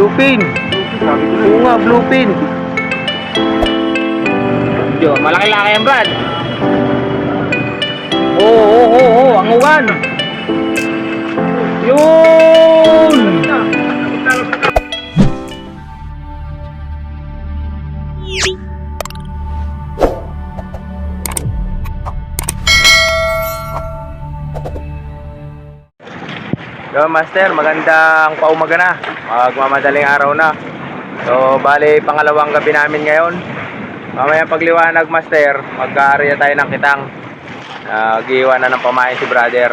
Bluefin. Oo nga, bluefin. Yo, malaki-laki yan, Brad. Oo, oo, oo, oo, ang uwan. Yun! Yo, Master, magandang paumaga na. Magmamadaling araw na. So, bali, pangalawang gabi namin ngayon. Mamaya pagliwanag, Master, mag-area tayo ng kitang. Naghihiwa na ng pamain si brother.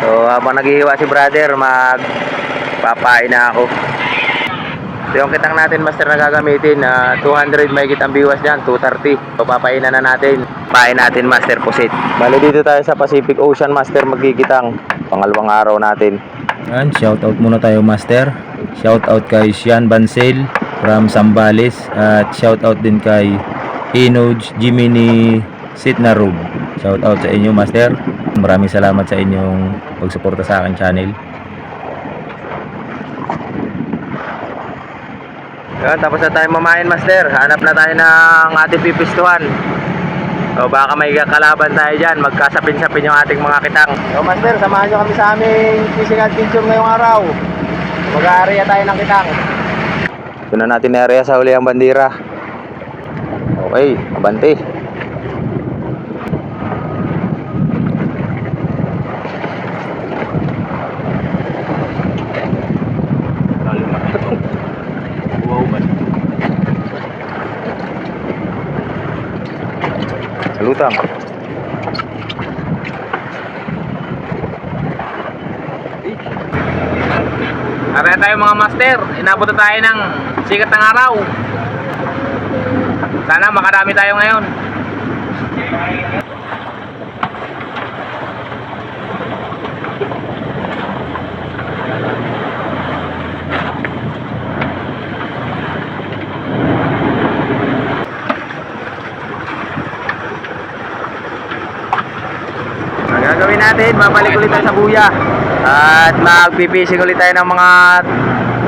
So, habang naghihiwa si brother, magpapain na ako. So, yung kitang natin, Master, na gagamitin, na 200 may kitang biwas dyan, 230. So, papainan na natin. Pain natin, Master, pusit. Bali, dito tayo sa Pacific Ocean, Master, magkikitang. Pangalawang araw natin. Yan, shout out muna tayo master. Shout out kay Sian Bansel from Sambales at shout out din kay Inoj Jiminy Sitnarub. Shout out sa inyo master. Maraming salamat sa inyong pagsuporta sa akin channel. Yan, tapos na tayo mamain, Master. Hanap na tayo ng ating pipistuhan. So, baka may kalaban tayo dyan. Magkasapin-sapin yung ating mga kitang. So, Master, samahan nyo kami sa aming fishing adventure ngayong araw. Mag-area tayo ng kitang. Doon na natin area sa huli ang bandira. Okay, abante. Araya tayo mga master. Inabot na tayo ng sikat ng araw. Sana makarami tayo ngayon. Gagawin natin, babalik ulit sa buya. At magpipising ulit tayo ng mga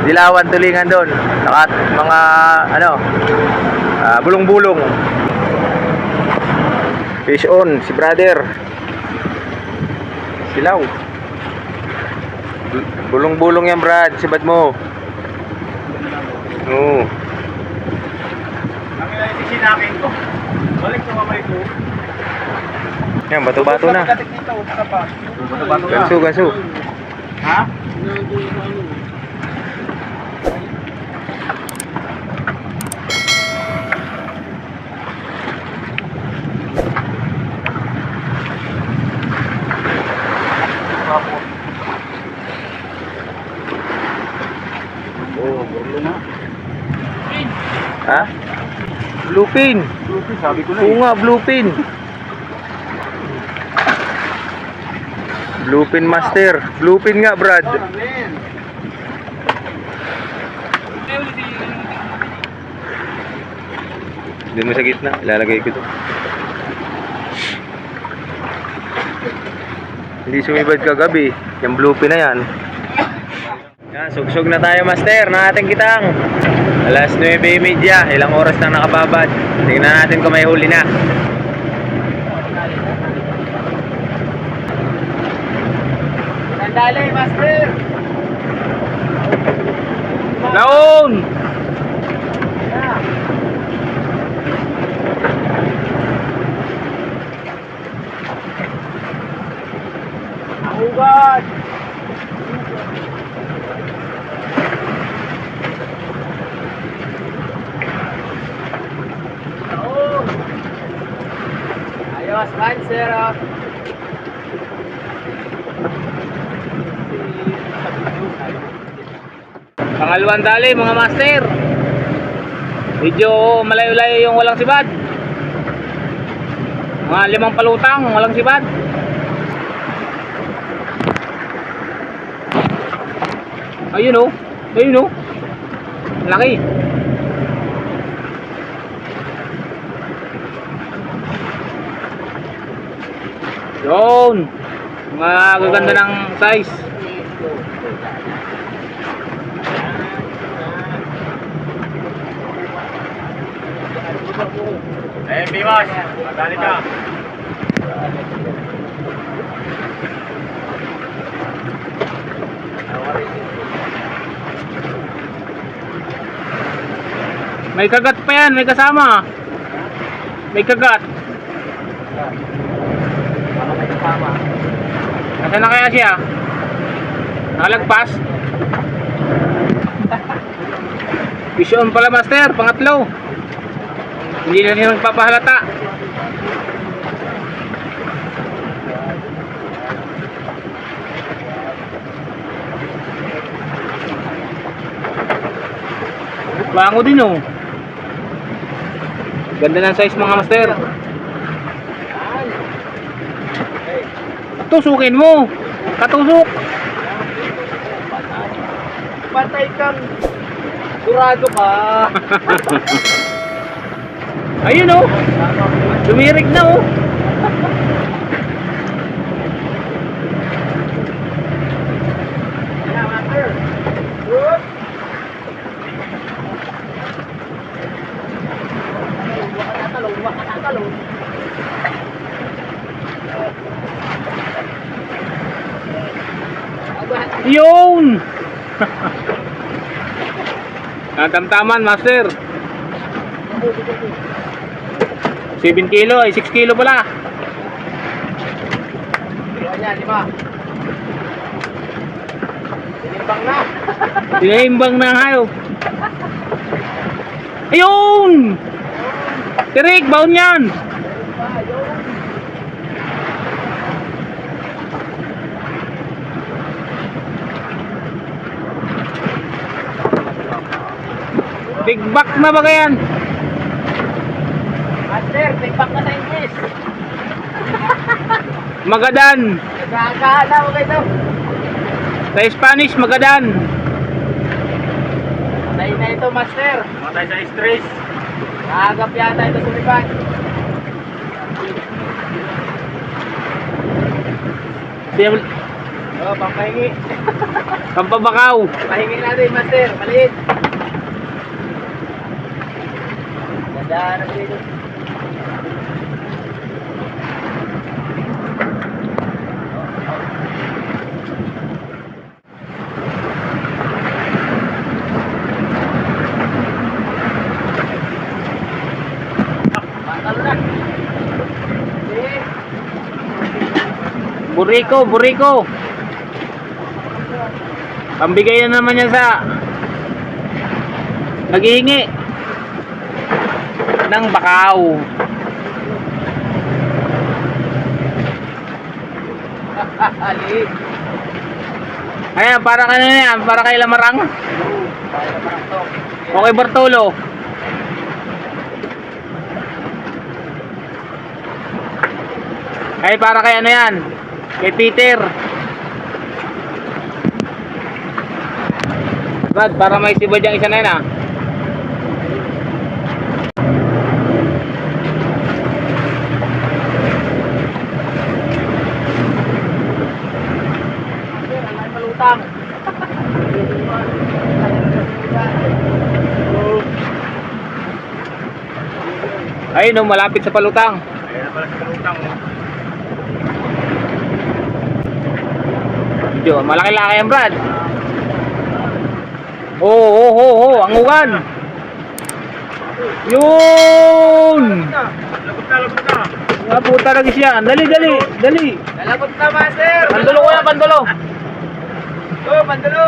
dilawan tulingan doon. Saka mga ano, ah, bulong-bulong. Fish on, si brother. Silaw. Bu- Bulong-bulong yan, Brad. Sibat mo. Oo. Ang ilang sisinakin ko. Balik sa mamay ko. Yan, bato-bato na. Ganso, ganso. Ha? Oh, burlo na. Ha? Bluefin. Lupi, sabi ko na Oo eh. nga, bluefin. Bluefin master. Bluefin nga, Brad. Doon mo sa gitna. Ilalagay ko ito. Hindi sumibad kagabi. Yung bluefin na yan. Yan, sugsug na tayo, master, ating kitang. Alas 9.30. Ilang oras na nakababad. Tingnan natin kung may huli na. Sandali, master. Laon! Pangalawang dali mga master. Medyo malayo-layo yung walang sibad. Mga limang palutang, walang sibad. Ayun oh. Ayun oh. Laki. Yun. Mga gaganda ng size. Iwas. Madali ka. May kagat pa yan, may kasama. May kagat. Nasaan na kaya siya? Nakalagpas? Fish on pala master, pangatlo. Hindi na niya magpapahalata. Bango din oh. Ganda ng size mga master. Tusukin mo. Katusok. Patay kang Surado ka. Ayun oh. Dumirik na oh. Yun! Natamtaman, master. 7 kilo, ay 6 kilo pala. Yan, di ba? Tinimbang na. Tinaimbang na ang hayop. Ayun! Tirik, baon yan! Big back na ba yan? Take back ka sa English. Magadan. Nagkakaala mo kayo. Sa Spanish, Magadan. Patay na ito, Master. Matay sa stress. Nakagap yata ito sumipan. Siya, Oh, pampahingi. Pampabakaw. Pahingi natin, Master. Maliit. Ganda na dito. Buriko, buriko. Pambigay na naman yan sa naghihingi ng bakaw. Ayan, para ka na yan, para kay Lamarang. Okay, Bartolo. Ay, para kay ano yan? Kay Peter. Brad, para may sibad yung isa na yun ah. Ayun malapit sa palutang. Ayun pala sa palutang. Medyo, malaki-laki yan, Brad. Oo, oo, oo, oo, ang ugan. Yun! Labot na, labot na. Nga po talaga siya. Dali, dali, dali. Nalabot na, Master. Pandulo ko yan, pandulo. Oh, pandulo.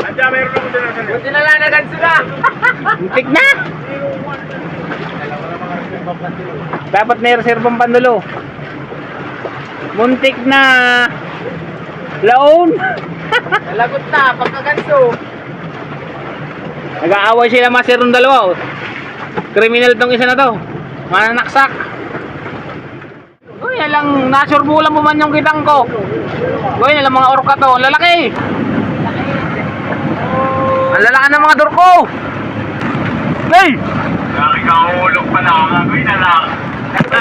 Andiyan, mayroon ako dala sa Buti na lang, naganso na. Muntik na. Dapat may reserbang pandulo. Muntik na. Laon. Nalagot na, pagkaganso. Nag-aaway sila master ng dalawa. oh. Kriminal tong isa na to. Mananaksak. Uy, alang nasurbulan mo man yung kitang ko. Uy, alang mga orka to. Ang lalaki. Ang lalaki ng mga durko. Hey! Nakikahulog pa na ako gagawin na lang.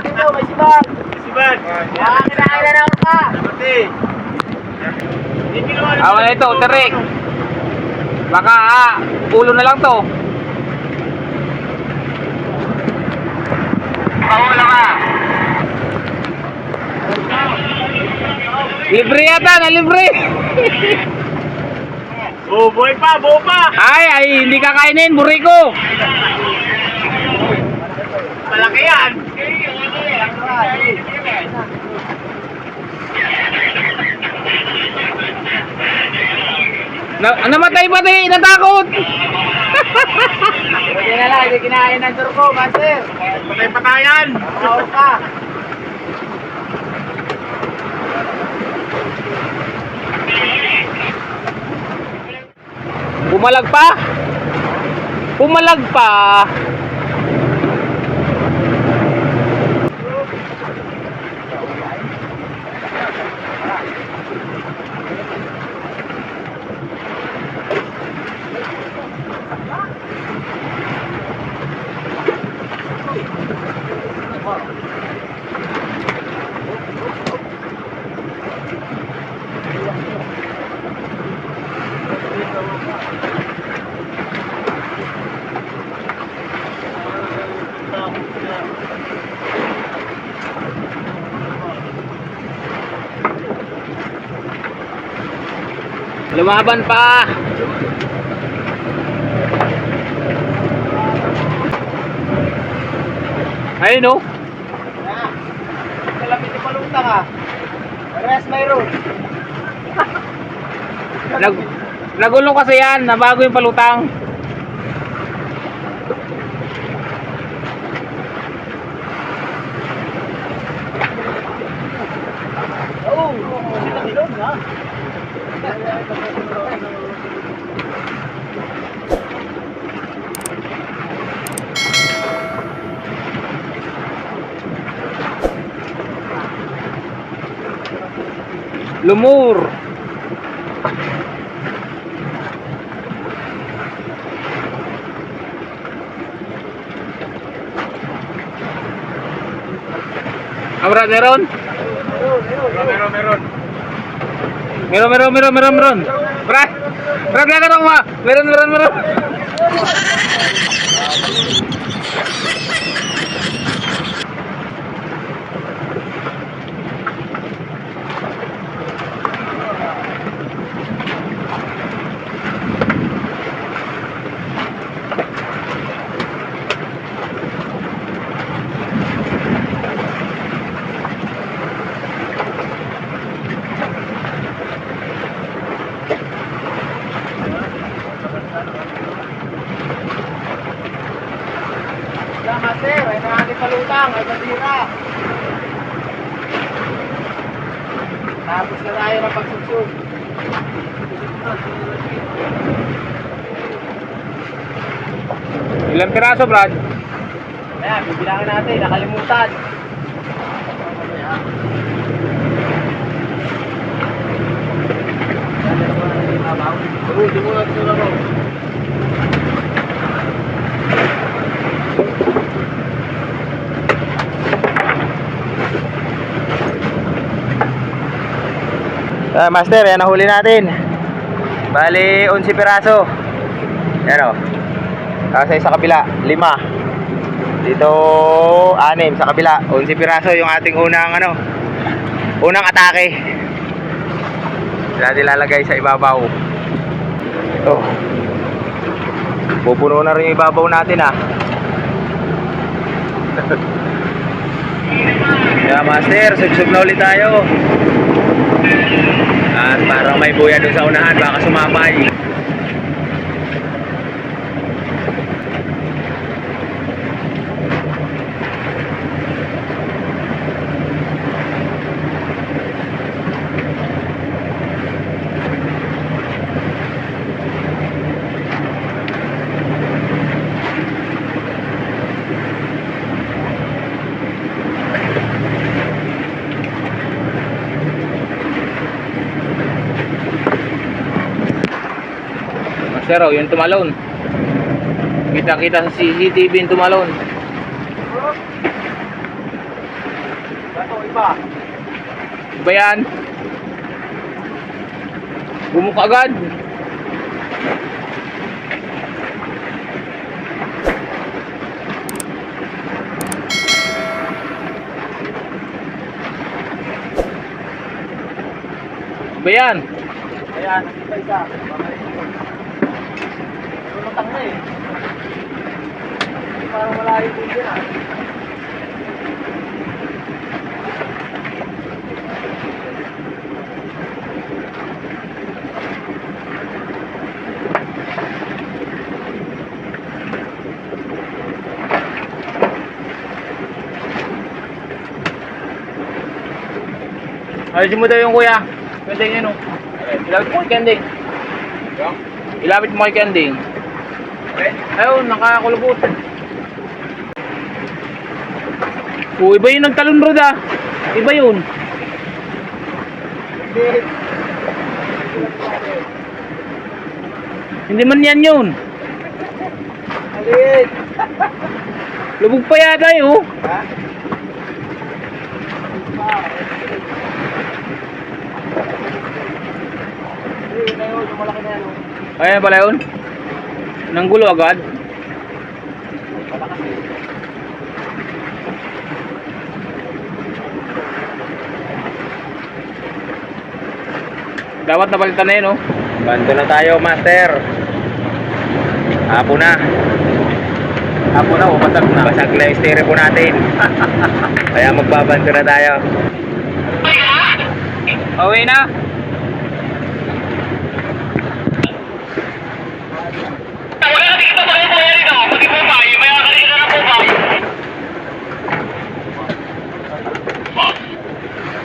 Dito, may sibag. Sibag. Mga kinakain na ako pa. Pati. Awa na ito, Terek. Baka ah, ulo na lang to. Nakahula ka. Libre yata, na libre. Oh, boy pa, buo pa. Ay, ay, hindi kakainin, buriko. Malaki yan. Na, namatay pa din, natakot. Hindi na lang, hindi kinain ng turko, master. Patay-patayan. Oo ka. Pumalag pa. Pumalag pa. Lumaban pa. Ayun oh. Kalapit yung paluta ka. Rest mayroon. Nag Nagulong kasi yan, nabago yung palutang. Lumur. Amra meron? Meron, meron. Meron, meron, meron, meron, meron. Brad, Brad, ma. Meron, meron, meron. Yan, master. Ay nakakit palutang. Ay nasira. Tapos na tayo ng pagsugsug. Ilang piraso, Brad? Ayan, bibilangin natin. Nakalimutan. Oo, di mo lang sila mo. Ah, master, yan ang huli natin. Bali, 11 piraso. Yan o. Kasi sa kabila, 5. Dito, 6 sa kabila. 11 piraso yung ating unang ano, unang atake. Natin lalagay sa ibabaw. Ito. Pupuno na rin yung ibabaw natin ah. Yeah, master, sugsug na ulit tayo. At parang may buya doon sa unahan, baka sumapay. siya raw, yung tumalon. Kita-kita sa CCTV yung tumalon. Ito, iba. Iba yan. Bumuka agad. Iba yan. Iba yan. Iba yan. Parang malayo din din ah. Ayusin mo daw yung kuya. Kending yun oh. Ilapit mo kay Kending. Ilapit mo kay Kending. Ayun, nakakulubot. Oh, iba yung nagtalon rod ah. Iba yun. Hindi man yan yun. Alin? Lubog pa yata eh oh. Ha? Ayan pala yun. Nanggulo agad. Dapat napalitan na yun oh. Bando na tayo, master. Apo na. Apo na, o basag na. Basag na yung stereo po natin. Kaya magbabando na tayo. Away na.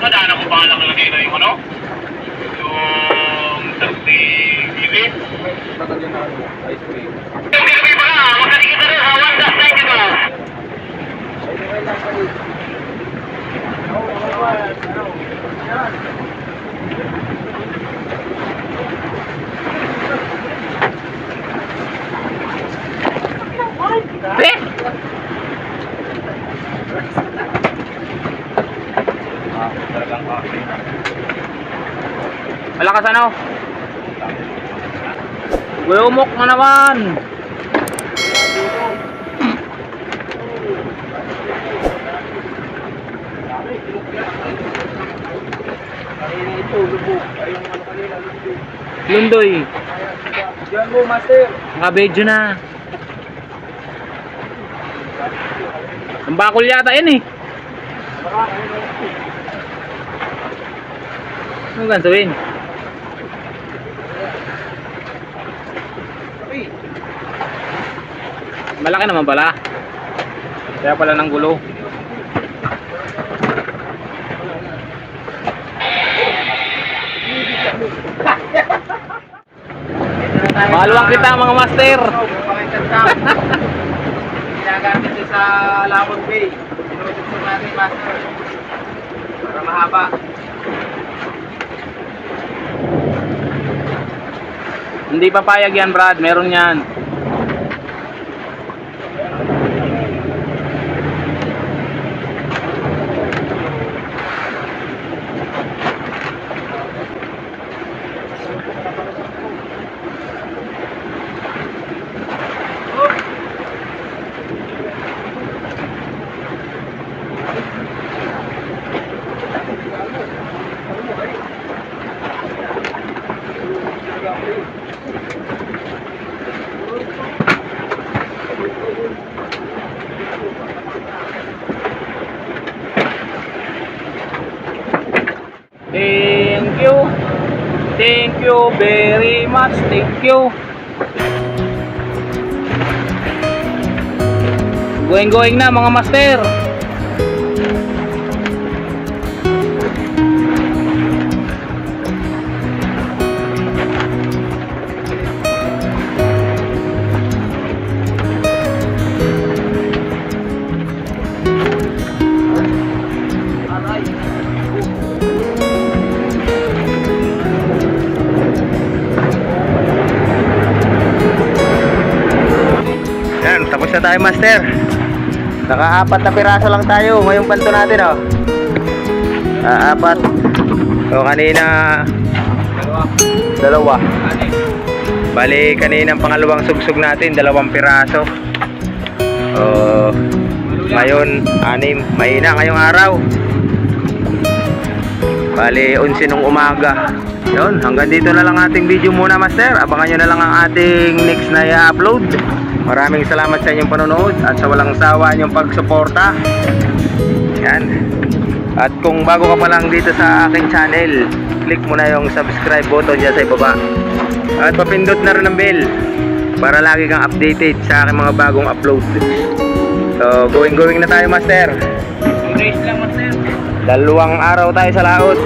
Nadaan ako ba lang lagay na yung ano? Yung taxi ibig? Yung ginabi mo na, makaligid na rin sa 1.92. Pre! Malakas ano? Gulumok na naman. Lundoy. Yan mo, master. Nakabedyo na. Ang bakol yata yun eh. Ano gan Malaki naman pala. Kaya pala ng gulo. Maluwang kita mga master. Ginagamit din sa Lamon Bay. Tinutusok natin, master. Para mahaba. Hindi papayag yan Brad, meron yan. Thank you. Thank you very much. Thank you. Going going na mga master. Master. Nakaapat na piraso lang tayo ngayong banto natin, oh. Ah, apat. So, kanina, dalawa. Bali, kanina ang pangalawang sugsug natin, dalawang piraso. Oh, ngayon, anim. Mahina ngayong araw. Bali, 11 nung umaga. Yun, hanggang dito na lang ating video muna, Master. Abangan nyo na lang ang ating next na i-upload. Maraming salamat sa inyong panonood at sa walang sawa inyong pagsuporta. Yan. At kung bago ka pa lang dito sa aking channel, click mo na yung subscribe button dyan sa ibaba. At papindot na rin ang bell para lagi kang updated sa aking mga bagong upload. So, going-going na tayo, Master. Race lang, master. Dalawang araw tayo sa laot.